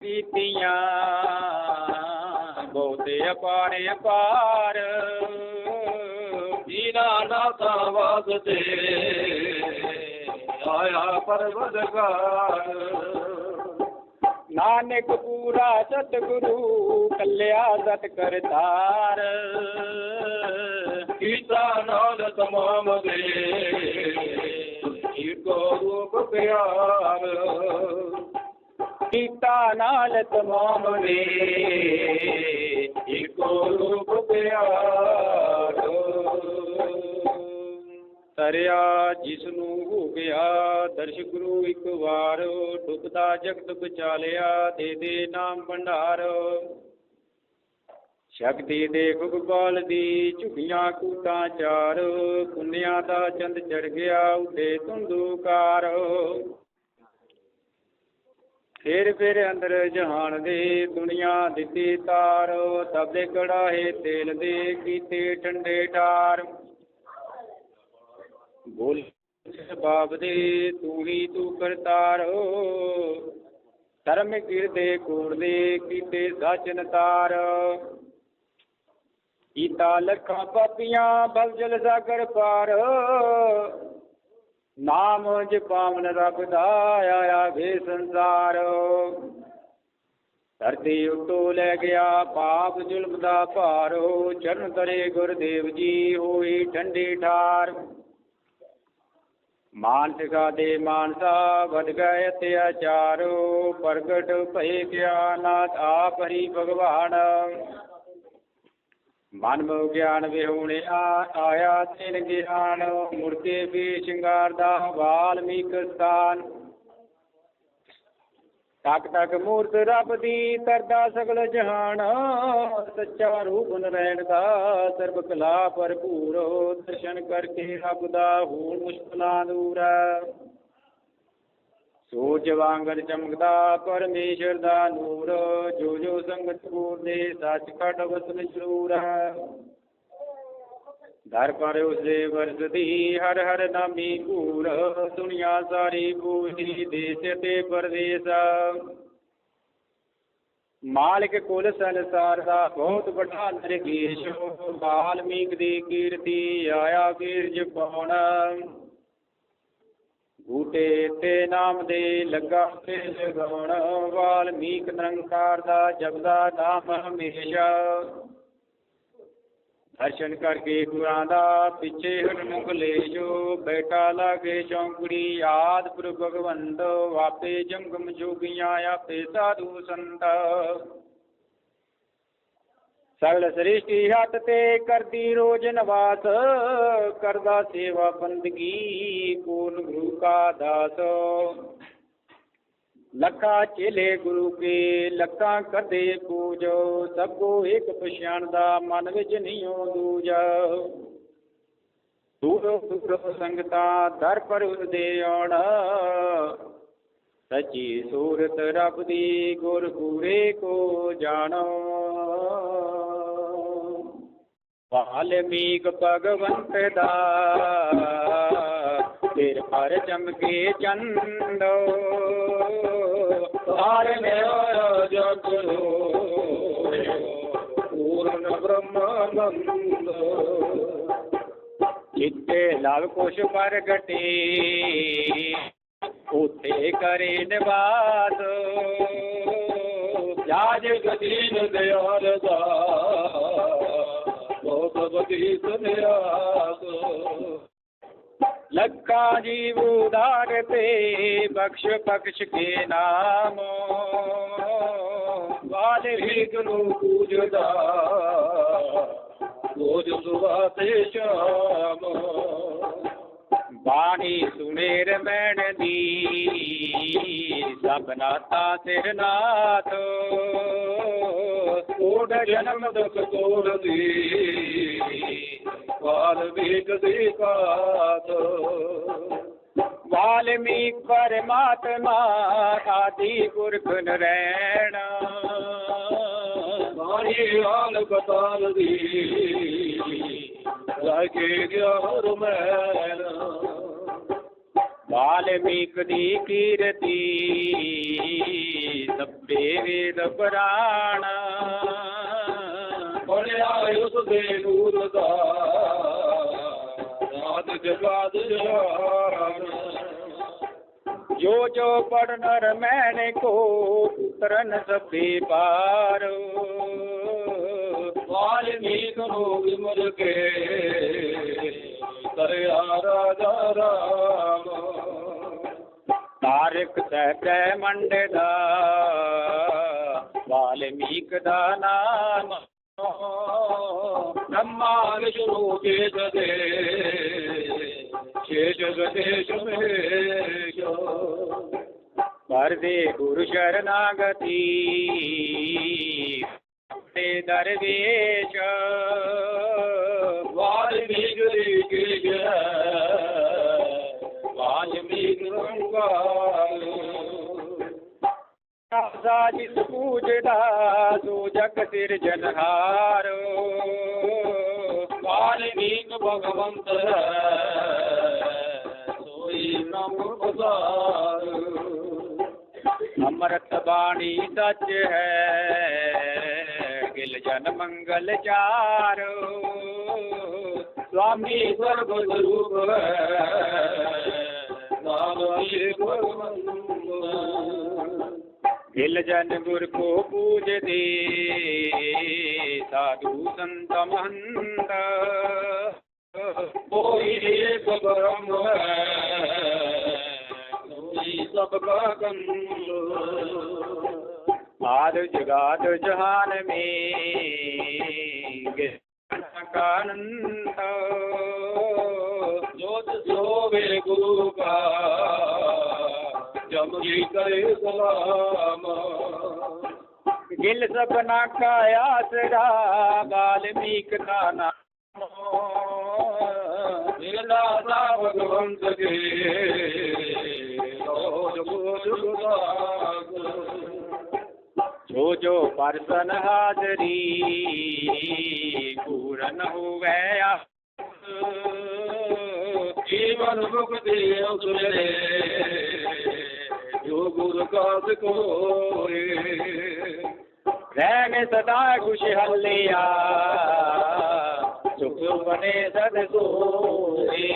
ਕੀਤੀਆਂ। ਬਹੁਤੇ ਅਪਾਰ ਅਪਾਰ। ਜੀਨਾ ਨਾਤਾ ਵਾਸਤੇ ਆਇਆ ਪਰਵਦਗਾਰ ਨਾਨਕ ਪੂਰਾ ਸਤਿਗੁਰੂ, ਕੱਲਿਆ ਸਤ ਕਰਤਾਰ ਕੀਤਾ ਨਾਲ ਤਮਾਮ ਦੇ ਈਕੋ ਰੂਪ ਪਿਆਰ। ਕੀਤਾ ਨਾਲ ਤਮਾਮ ਨੇ। ਈਕੋ ਰੂਪ ਪਿਆਰ। ਤਰਿਆ ਜਿਸ ਨੂੰ ਹੋ ਗਿਆ ਦਰਸ਼ ਗੁਰੂ ਇੱਕ ਵਾਰ। ਡੁੱਬਦਾ ਜਗਤ ਬਚਾਲਿਆ ਦੇ ਦੇ ਨਾਮ ਭੰਡਾਰ। ਸ਼ਕਤੀ ਦੇ ਗੁਗਬਾਲ ਦੀ ਝੁਕੀਆਂ ਕੂਟਾਂ ਚਾਰ। ਪੁੰਨਿਆਂ ਦਾ ਚੰਦ ਚੜ ਗਿਆ ਉੱਤੇ ਤੁੰਦੂਕਾਰ ਫੇਰ ਫਿਰ ਅੰਦਰ ਜਹਾਨ ਦੇ ਦੁਨੀਆ ਦਿੱਤੀ ਤਾਰ ਤਬਲੇ ਕੜਾਹੇ ਤੇਲ ਦੇ ਕੀਤੇ ਠੰਡੇ ਠਾਰ। ਬੋਲ ਬਾਬ ਦੇ, ਤੂੰ ਹੀ ਤੂੰ ਕਰਤਾਰ। ਧਰਮ ਕਿਰਦੇ ਕੂੜ ਦੇ ਕੀਤੇ ਸਾਚਨ ਤਾਰ। ਕੀਤਾ ਲੱਖਾਂ ਪਾਪੀਆਂ ਬਲਜ਼ਲ ਸਾਗਰ ਪਾਰ। ਨਾਮ ਜਪਾਵਨ ਰੱਬ ਦਾ ਆਇਆ ਵੇ ਸੰਸਾਰ। ਧਰਤੀ ਉਤੋਂ ਲੈ ਗਿਆ ਪਾਪ ਜ਼ੁਲਮ ਦਾ ਭਾਰੋ। ਚਰਨ ਤਰੇ ਗੁਰਦੇਵ ਜੀ ਹੋਈ ਠੰਡੀ ਠਾਰ। ਮਾਨਸਿਕਾ ਦੇ ਮਾਨਸਾ ਵਧ ਗਏ ਅਤਿਆਚਾਰੋ। ਪ੍ਰਗਟ ਭਏ ਗਿਆਨਾਤ ਆਪ ਹਰੀ ਭਗਵਾਨ। ਮਨ ਮੋ ਗਿਆਨ ਵਿਹੂਣਿਆ ਆਇਆ ਤਿਨ ਗਿਆਨ ਮੁਰਤੇ ਵੀ ਸ਼ਿੰਗਾਰ ਦਾ ਵਾਲਮੀਕ ਸਥਾਨ। ਤੱਕ ਤੱਕ ਮੂਰਤ ਰੱਬ ਦੀ ਕਰਦਾ ਸਗਲ ਜਹਾਨ, ਸੱਚਾ ਰੂਪ ਨਰੈਣ ਦਾ ਸਰਬ ਕਲਾ ਭਰਪੂਰ, ਦਰਸ਼ਨ ਕਰਕੇ ਰੱਬ ਦਾ ਹੋਣ ਮੁਸ਼ਕਲਾਂ ਦੂਰ। ਸੂਰਜ ਵਾਂਗਰ ਚਮਕਦਾ, ਪਰਮੇਸ਼ਰ ਦਾ ਨੂਰ। ਜੋ ਜੋ ਸੰਗਤ ਪੂਰ ਦੇ ਸੱਚ ਕਟ ਵਸਨ ਜ਼ਰੂਰ ਹੈ। ਦਰ ਪਰ ਉਸੇ ਵਰਸਦੀ ਹਰ ਹਰ ਨਾਮੀ ਭੂਰ ਦੁਨੀਆ ਸਾਰੀ ਪੂਰੀ ਦੇਸ਼ ਤੇ ਪਰਦੇਸ। ਮਾਲਿਕ ਕੁਲ ਸੰਸਾਰ ਦਾ ਬਹੁਤ ਵੱਡਾ ਨਿਰਗੇਸ਼ ਵਾਲਮੀਕ ਦੀ ਕੀਰਤੀ ਆਇਆ ਕੀਰਜ ਪਾਉਣ। ਬੂਟੇ ਤੇ ਨਾਮ ਦੇ ਲੱਗਾ ਤੇ ਲਗਾਉਣ ਵਾਲਮੀਕ ਨਿਰੰਕਾਰ ਦਾ ਜਪਦਾ ਨਾਮ ਹਮੇਸ਼ਾ। ਦਰਸ਼ਨ ਕਰਕੇ ਗੁਰਾਂ ਦਾ ਪਿੱਛੇ ਹਟ ਕਲੇਸ਼ੋ, ਬੈਠਾ ਲਾਗੇ ਚੌਂਕੜੀ, ਆਦ ਪੁਰ ਭਗਵੰਤ ਵਾਪੇ ਜੰਗਮ ਜੋਗੀਆਂ, ਆਪੇ ਸਾਧੂ ਸੰਤ। ਸਗਲ ਸ੍ਰਿਸ਼ਟੀ ਹੱਥ ਤੇ ਕਰਦੀ ਰੋਜ ਨਵਾਸ, ਕਰਦਾ ਸੇਵਾ ਬੰਦਗੀ ਪੂਰਨ ਗੁਰੂ ਕਾ ਦਾਸ। ਲੱਖਾਂ ਚੇਲੇ ਗੁਰੂ ਕੇ, ਲੱਖਾਂ ਕਦੇ ਪੂਜੋ, ਸਭ ਕੋ ਇੱਕ ਪਛਾਣਦਾ ਮਨ ਵਿੱਚ ਨਹੀਂ ਹੋ ਦੂਜਾ। ਦੂਰੋਂ ਦੂਰੋਂ ਸੰਗਤਾਂ ਦਰ ਪਰ ਉਸਦੇ ਆਉਣਾ, ਸੱਚੀ ਸੂਰਤ ਰੱਬ ਦੀ ਗੁਰ ਪੂਰੇ ਕੋ ਜਾਣੋ। ਵਾਲਮੀਕ ਭਗਵੰਤ ਦਾ। ਫਿਰ ਪਰ ਚਮਕੇ ਚੰਦੋ। ਹਾਰ ਮੇਰਾ ਜਗੋ ਪੂਰਨ ਬ੍ਰਹਮਾਨੰਦ ਜਿੱਤੇ ਲਵ ਕੁਸ਼ ਪ੍ਰਗਟੇ ਉਤੇ ਕਰੇ ਨਿਵਾਸ। ਜਾਜ ਗਦੀਨ ਦਿਆਰ ਦਾ। ਬਹੁਤ ਬਦੀ ਸੁਨਿਆਸ ਲੱਖਾਂ ਜੀਵ ਉਦਾਰ ਤੇ ਬਖਸ਼ ਬਖਸ਼ ਕੇ ਨਾਮ। ਵਾਲਮੀਕ ਨੂੰ ਪੂਜਦਾ ਰੋਜ ਸੁਬਹ ਤੇ ਬਾਣੀ ਸੁਣੇ ਰਮਣ ਦੀ, ਸਭ ਨਾਤਾ ਸਿਰ ਨਾਥ। ਕੋਟ ਜਨਮ ਦੁਖ ਤੋੜ ਦੀ ਕਾਤ ਵਾਲਮੀਕ ਪਰਮਾਤਮਾ ਆਦੀ ਪੁਰਖ ਨਰੈਣ ਸਾਰੀ ਹਾਲ ਬਤਾਲ ਦੀ। ਲਾਗੇ ਗਿਆ ਰਮੈਨ ਵਾਲਮੀਕ ਦੀ ਕੀਰਤੀ ਸਭੇ ਵੇਦ ਪੁਰਾਣ। ਉਸ ਦੇ ਨੂਰ ਦਾ ਰਾਤ ਜਗਾਦ ਜਹਾਨ ਜੋ ਜੋ ਪੜ ਨਰ ਮੈਨੇ ਕੋ ਉਤਰਨ ਸਭੇ ਪਾਰ ਵਾਲਮੀਕ ਨੂੰ ਵਿਮਲ ਕੇ ਤਰਿਆ ਰਾਜਾ ਰਾਮ ਤਾਰਕ ਸਹਿ ਮੰਡ ਦਾ ਵਾਲਮੀਕ ਦਾ ਨਾਮ ਬ੍ਰਹਮਾ ਵਿਸ਼ਨੂੰ ਕੇ ਜਦੇ ਛੇ ਜਗਦੇਸ਼ ਮਹੇਸ਼ ਪਰਦੇ ਗੁਰੂ ਸ਼ਰਨਾਗਤੀ ਤੇ ਦਰਵੇਸ਼ ਵਾਲਮੀਕ ਆਸਾ ਜਿਸ ਪੂਜਦਾ ਸੋ ਜਗ ਸਿਰ ਜਨਹਾਰ ਵਾਲਮੀਕ ਭਗਵੰਤ, ਸੋਈ ਨਾਮ ਪਸਾਰ ਅੰਮ੍ਰਿਤ ਬਾਣੀ ਸੱਚ ਹੈ, ਗਿਲ ਜਨ ਮੰਗਲ ਚਾਰ। ਸਵਾਮੀ ਸਰਬ ਸਰੂਪ ਨਾਮ ਏਕ ਮੰਗਲ ਗਿਲ ਜਨ ਗੁਰ ਕੋ ਪੂਜਦੇ, ਸਾਧੂ ਸੰਤ ਮਹੰਤ। ਕੋਈ ਏਕ ਬ੍ਰਹਮ ਹੈ, ਕੋਈ ਸਭ ਕਾ ਕੰਦ ਆਦ ਜਗਾਦ ਜਹਾਨ ਮੇ ਗਿਲ ਕਾਨੰਤ ਜੋਤ ਸੋਵੇ ਗੁਰੂ ਕਾ ਜਮ ਜੀ ਕਰੇ ਸਲਾਮ ਗਿਲ ਸਭਨਾ ਕਾ ਆਸਰਾ ਵਾਲਮੀਕ ਦਾ ਨਾਮ ਮਿਲਦਾ ਸਾ ਭਗਵੰਤ ਕੇ ਰੋਜ ਬੋਝ ਗੁਦਾਗ ਜੋ ਜੋ ਪਰਸਨ ਹਾਜ਼ਰੀ ਪੂਰਨ ਹੋਵੇ ਜੋ ਗੁਰ ਕਾਸ ਕੋਏ। ਰਹਿਣ ਸਦਾ ਖੁਸ਼ਹਾਲੀਆ, ਸੁਖ ਬਣੇ ਸਦ ਸੋਏ।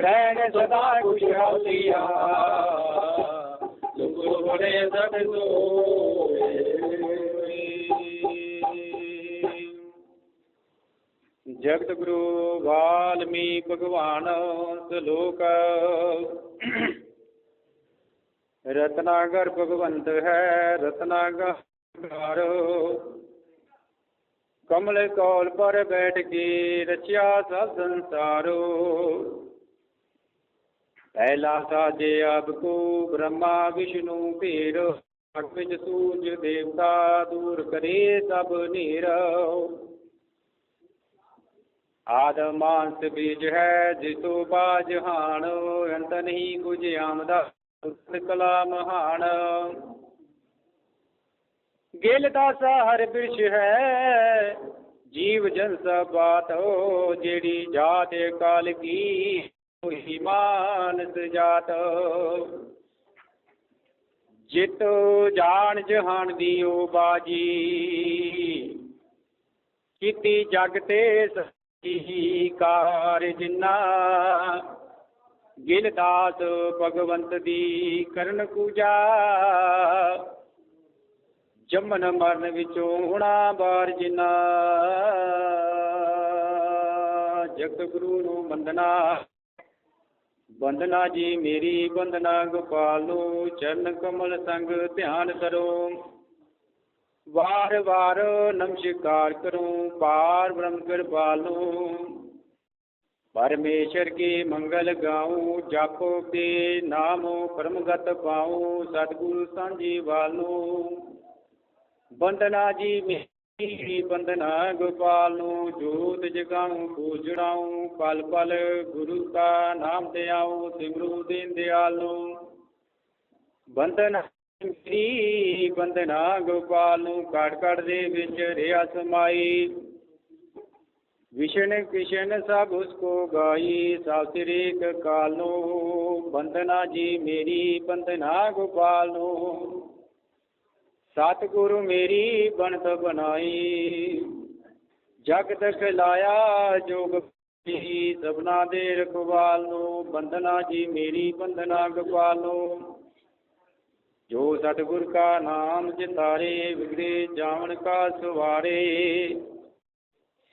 ਰਹਿਣ ਸਦਾ ਖੁਸ਼ਹਾਲੀਆ, ਸੁਖ ਬਣੇ ਸਦ ਸੋਏ। ਜਗਤ ਗੁਰੂ ਵਾਲਮੀਕ ਭਗਵਾਨ ਸਲੋਕ ਰਤਨਾਗਰ ਭਗਵੰਤ ਹੈ, ਰਤਨਾਗਰ। ਕਮਲ ਕੌਲ ਪਰ ਬੈਠ ਕੇ ਰਚਿਆ ਸਭ ਸੰਸਾਰੋ। ਪਹਿਲਾ ਸਾਜੇ ਆਪ ਕੋ ਬ੍ਰਹਮਾ ਵਿਸ਼ਨੂੰ ਪੀਰ ਅਗ ਵਿੱਚ ਸੂਰਜ ਦੇਵਤਾ ਦੂਰ ਕਰੇ ਸਭ ਨੀਰ। ਆਦ ਮਾਨਸ ਬੀਜ ਹੈ, ਜਿਸੋ ਬਾਜਹਾਨ, ਅੰਤ ਨਹੀਂ ਕੁਝ ਆਮਦਾ ਉਤ ਕਲਾ ਮਹਾਨ। ਗਿਲ ਦਾ ਹਰ ਬਿਰਛ ਹੈ, ਜੀਵ ਜਨ ਸਭ ਬਾਤ ਹੋ, ਜਿਹੜੀ ਜਾਤ ਕਾਲ ਕੀ ਉਹੀ ਮਾਨਸ ਜਾਤ। ਜਿਤ ਜਾਣ ਜਹਾਨ ਦੀ ਓ ਬਾਜੀ, ਕੀਤੀ ਜਗ ਤੇ ਸਹੀ ਕਾਰ ਜਿੰਨਾ। ਗਿਲ ਦਾਸ ਭਗਵੰਤ ਦੀ ਕਰਨ ਪੂਜਾ, ਜੰਮਨ ਮਰਨ ਵਿੱਚੋਂ ਹੁਣਾ ਬਾਰ ਜਿਨਾ। ਜਗਤ ਗੁਰੂ ਨੂੰ ਬੰਦਨਾ ਬੰਦਨਾ ਜੀ ਮੇਰੀ ਬੰਦਨਾ ਗੋਪਾਲ ਚਰਨ ਕਮਲ ਸੰਗ ਧਿਆਨ ਕਰੋ। ਵਾਰ ਵਾਰ ਨਮਸਕਾਰ ਕਰੋ, ਪਾਰ ਬ੍ਰਹਮ ਕਿਰਪਾਲੂ ਪਰਮੇਸ਼ਰ ਕੀ ਮੰਗਲ ਗਾਉ ਜਾਪੋ ਕੇ ਨਾਮੋ ਪਰਮਗਤ ਪਾਉ ਸਤਿਗੁਰੂ ਸਾਂਝੀ ਵਾਲੂ ਬੰਦਨਾ ਜੀ ਮੇਰੀ ਬੰਦਨਾ ਗੋਪਾਲ ਨੂੰ, ਜੋਤ ਜਗਾਉ ਪੂਜਣਾਉ ਪਲ ਪਲ ਗੁਰੂ ਕਾ ਨਾਮ ਤੇ ਸਿਮਰੂ ਦੀਨ ਦਿਆਲ ਨੂੰ। ਬੰਦਨਾ ਮੇਰੀ ਬੰਦਨਾ ਗੋਪਾਲ ਨੂੰ ਕੜ ਕੜ ਦੇ ਵਿੱਚ ਰਿਆ ਸਮਾਈ। ਵਿਸ਼ਨ ਕਿਸ਼ਨ ਸਭ ਉਸਕੋ ਗਾਈ, ਸਭ ਤੇਰੇ ਕਾਲ ਨੂੰ ਬੰਦਨਾ ਜੀ ਮੇਰੀ, ਬੰਦਨਾ ਗੋਪਾਲ ਨੂੰ। ਸਤਿਗੁਰੂ ਮੇਰੀ ਬਣਤ ਬਣਾਈ, ਜਗਤ ਖਿਲਾਇਆ ਜੋਗ ਜੀ ਸਭਨਾ ਦੇ ਰਖਵਾਲ ਨੂੰ, ਬੰਦਨਾ ਜੀ ਮੇਰੀ, ਬੰਦਨਾ ਗੋਪਾਲ ਨੂੰ। ਜੋ ਸਤਿਗੁਰ ਕਾ ਨਾਮ ਜਿਤਾਰੇ, ਵਿਗੜੇ ਜਾਵਣ ਕਾ ਸਵਾਰੇ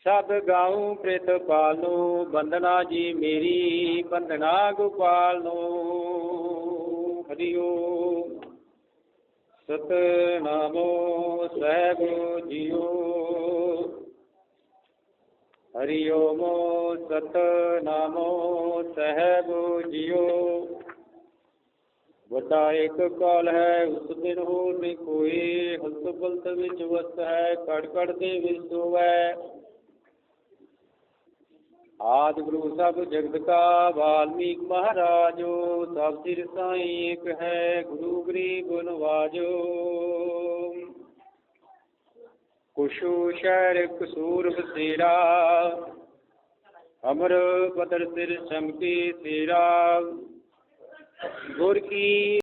ਸਭ ਗਾਉ ਪ੍ਰਿਤ ਪਾਲੋ ਬੰਦਨਾ ਜੀ ਮੇਰੀ ਬੰਦਨਾ ਗੋਪਾਲ ਨੂੰ। ਹਰਿਓ ਸਤਨਾਮੋ ਸਹਿਬ ਜੀਓ। ਹਰਿ ਓਮ ਸਤਨਾਮੋ ਸਹਿਬ ਜੀਓ। ਵੱਡਾ ਇੱਕ ਕਾਲ ਹੈ, ਉਸ ਦਿਨ ਹੋਰ ਨਹੀਂ ਕੋਈ। ਹਲਤ ਬਲਤ ਵਿੱਚ ਵਸ ਹੈ ਕੜ ਕੜ ਦੇ ਵਿੱਚ ਹੋਵੈ ਆਦ ਗੁਰੂ ਸਭ ਜਗਤ ਕਾ ਵਾਲਮੀਕ ਮਹਾਰਾਜੋ, ਸਭ ਸਿਰ ਸਾਈ ਇੱਕ ਹੈ ਗੁਰੂ ਗਰੀਬ ਨਵਾਜੋ। ਕੁਸ਼ੂ ਸ਼ਹਿਰ ਕਸੂਰ ਬਸੇਰਾ, ਅਮਰ ਬਦਰ ਸਿਰ ਚਮਕੀ ਤੇਰਾ। ਗੁਰ ਕੀ